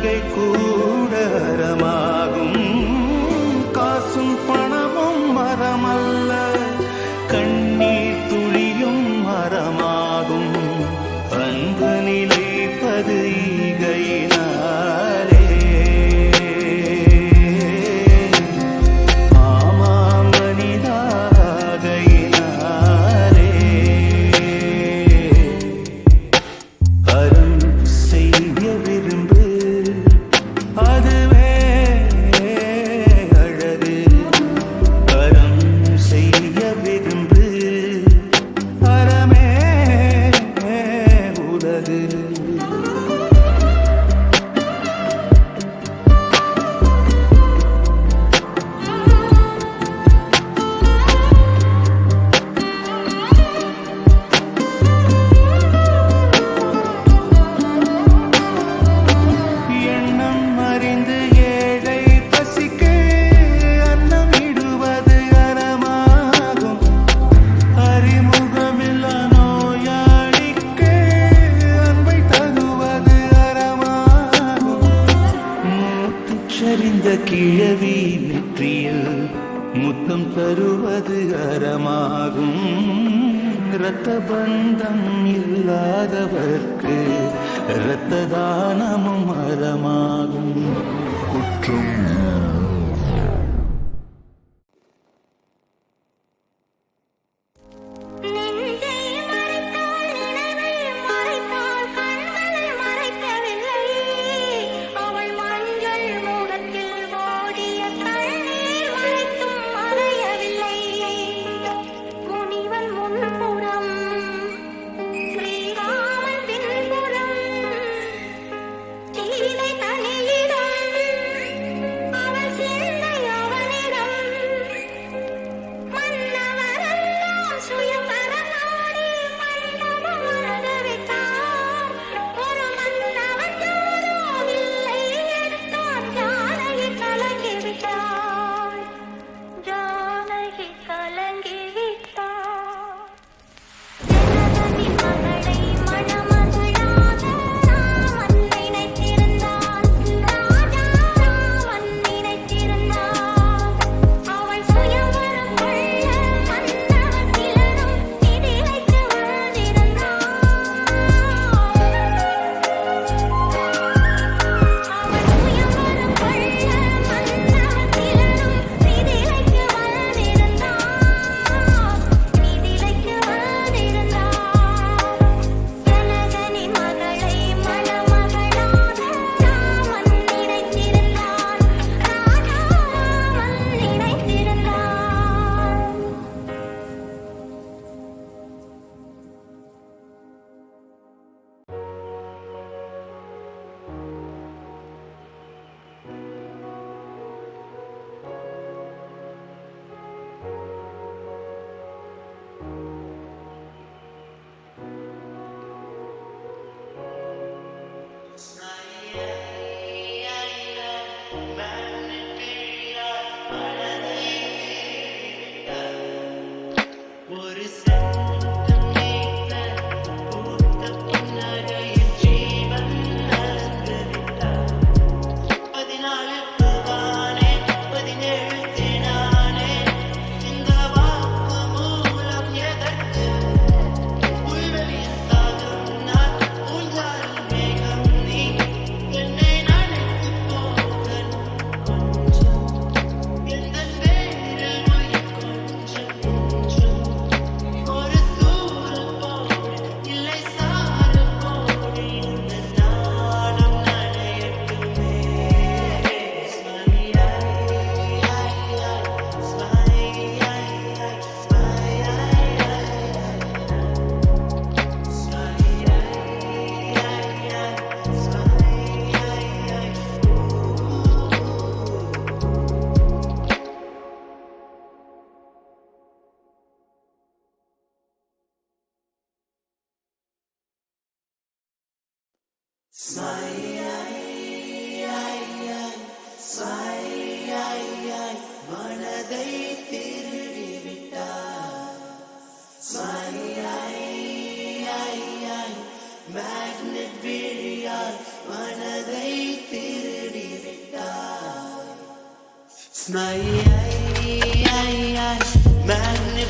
புன்னகை கூட இல்லாதவர்க்கு இரத்த தானமும் மரமாகும். குற்றம்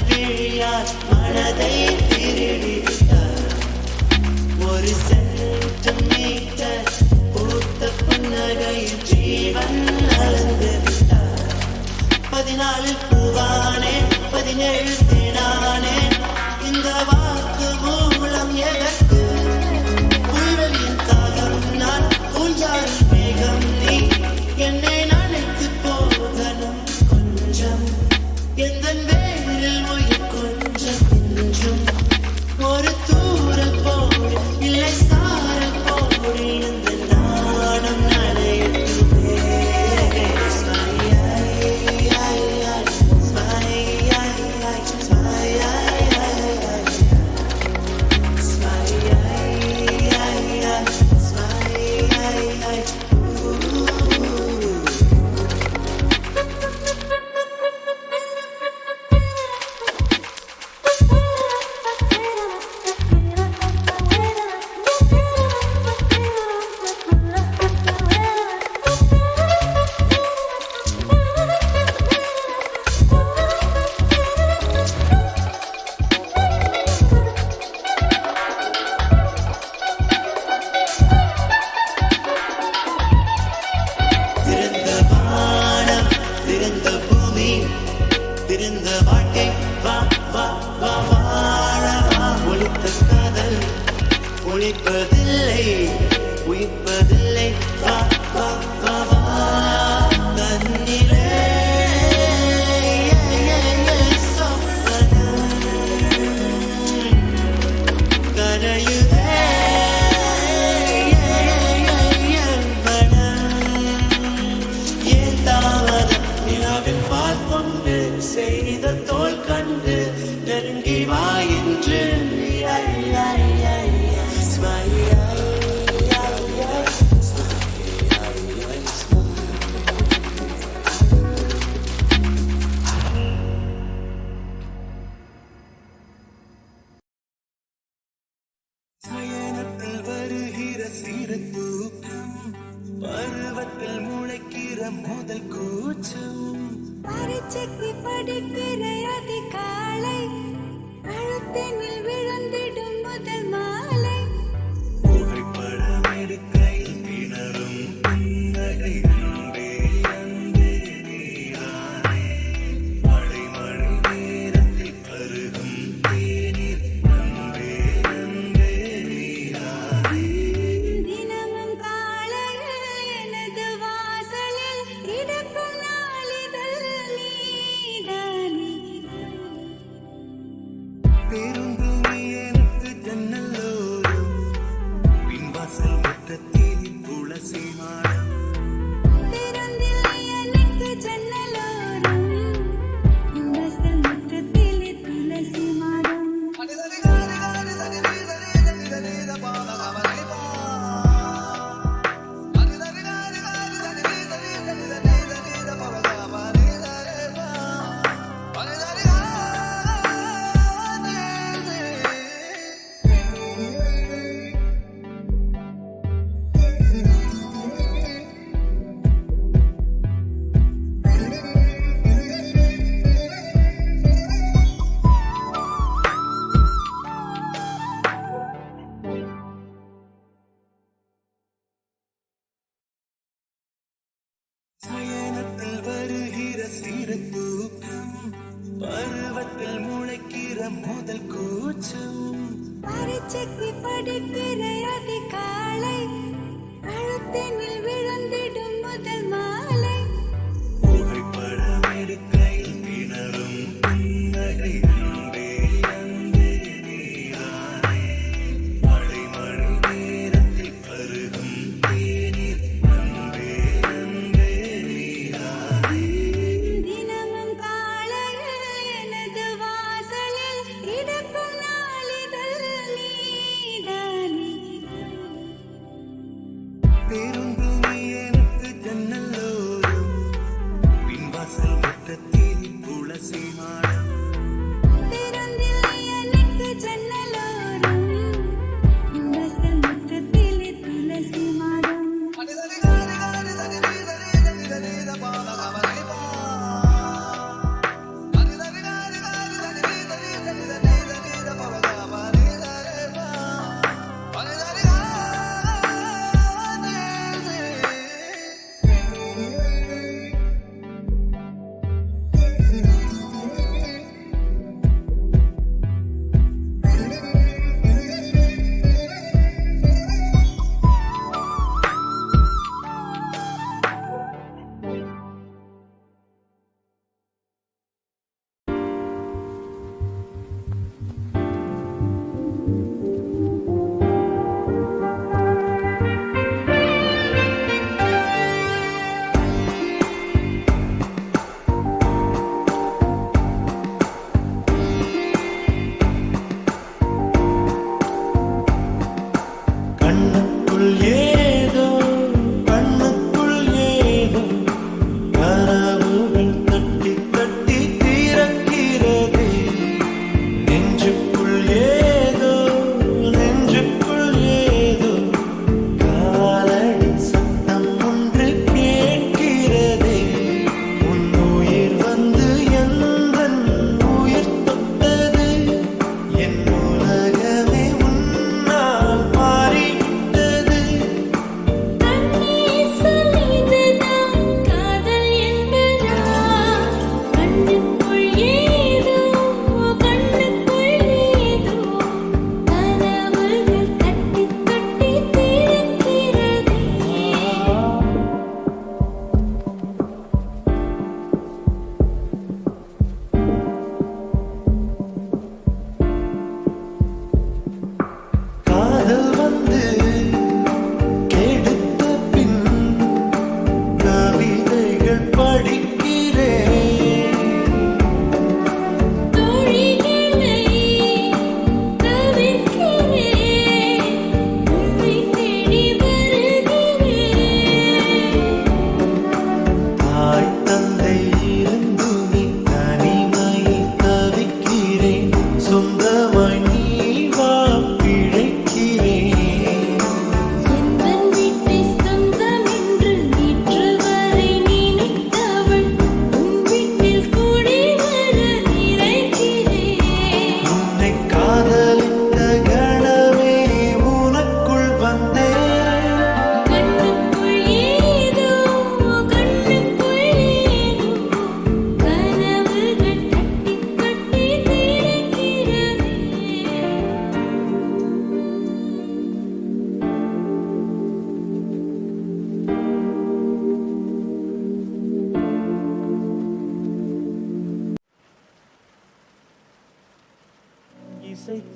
பிழியார் மனதை திருடிவிட்டார் ஒரு சென்டிமீட்டர் பூத்த புன்னகையில் ஜீவன் அளந்து விட்டார் பதினாலில் பூவானே பதினேழு தேனானே இந்த வாக்கு மூலம் எதற்கு புல்வெளியின் தாகம் நான் பூஞ்சாரி வேகம் நீ என்னை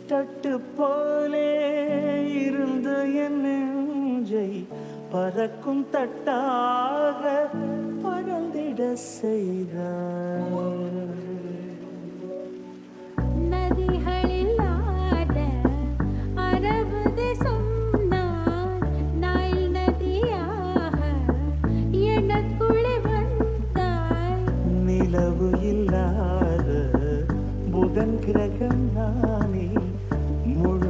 தட்டு போலே இருந்து என் நெஞ்சை பறக்கும் தட்டாக பறந்திட செய்தார். நதிகளில்லாத அரபு தேசம் நிலவு இல்லாத புதன் கிரகம் நானே more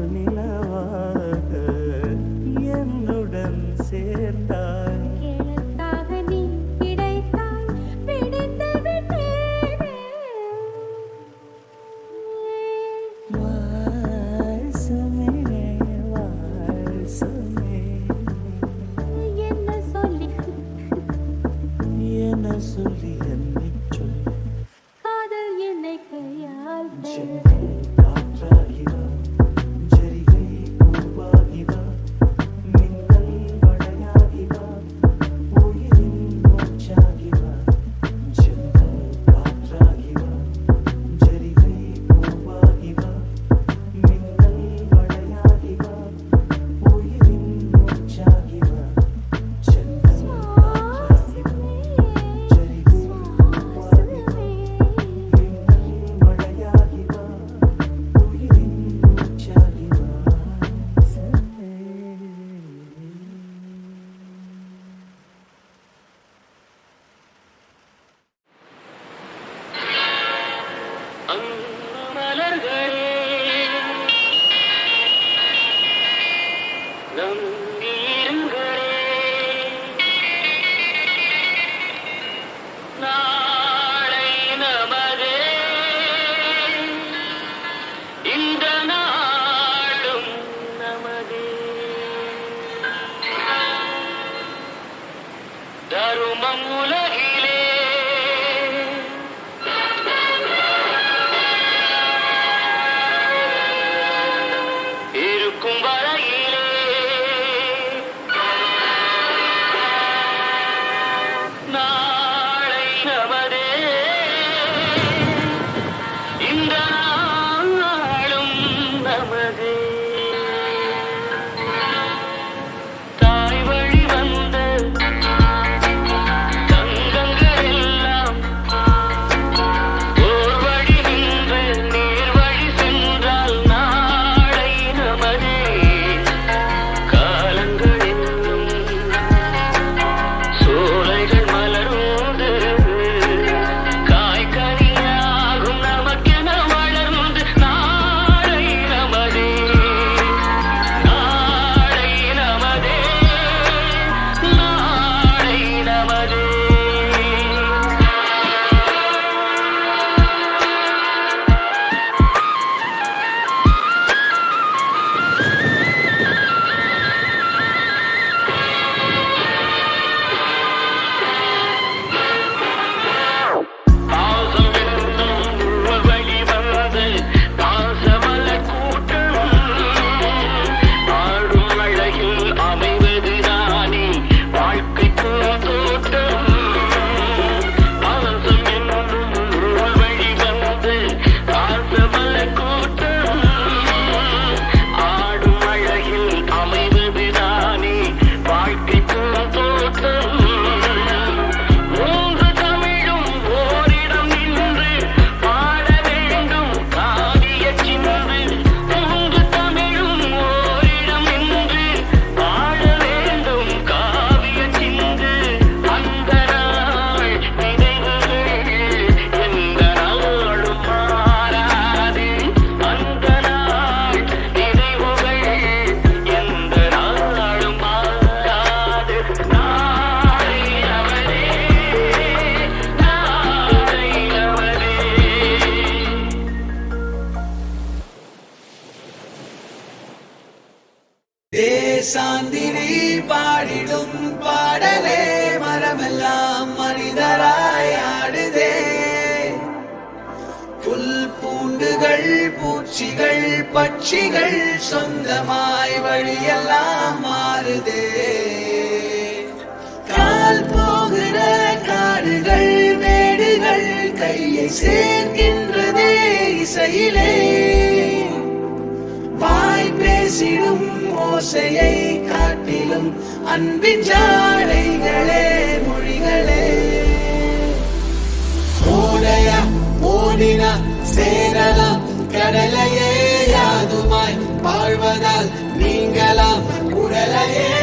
வழியெல்லாம் மாறுதே. கால் போகிற காடுகள் மேடுகள் கையை சேர்க்கின்றதே இசையிலே. வாய் பேசிடும் ஓசையை காட்டிலும் அன்பின் ஜாடைகளே மொழிகளே. ஓடைய ஓடினா சேரலாம் கடலையே யாதுமாய் வாழ்வதால் உறங்கலாம் உடலையே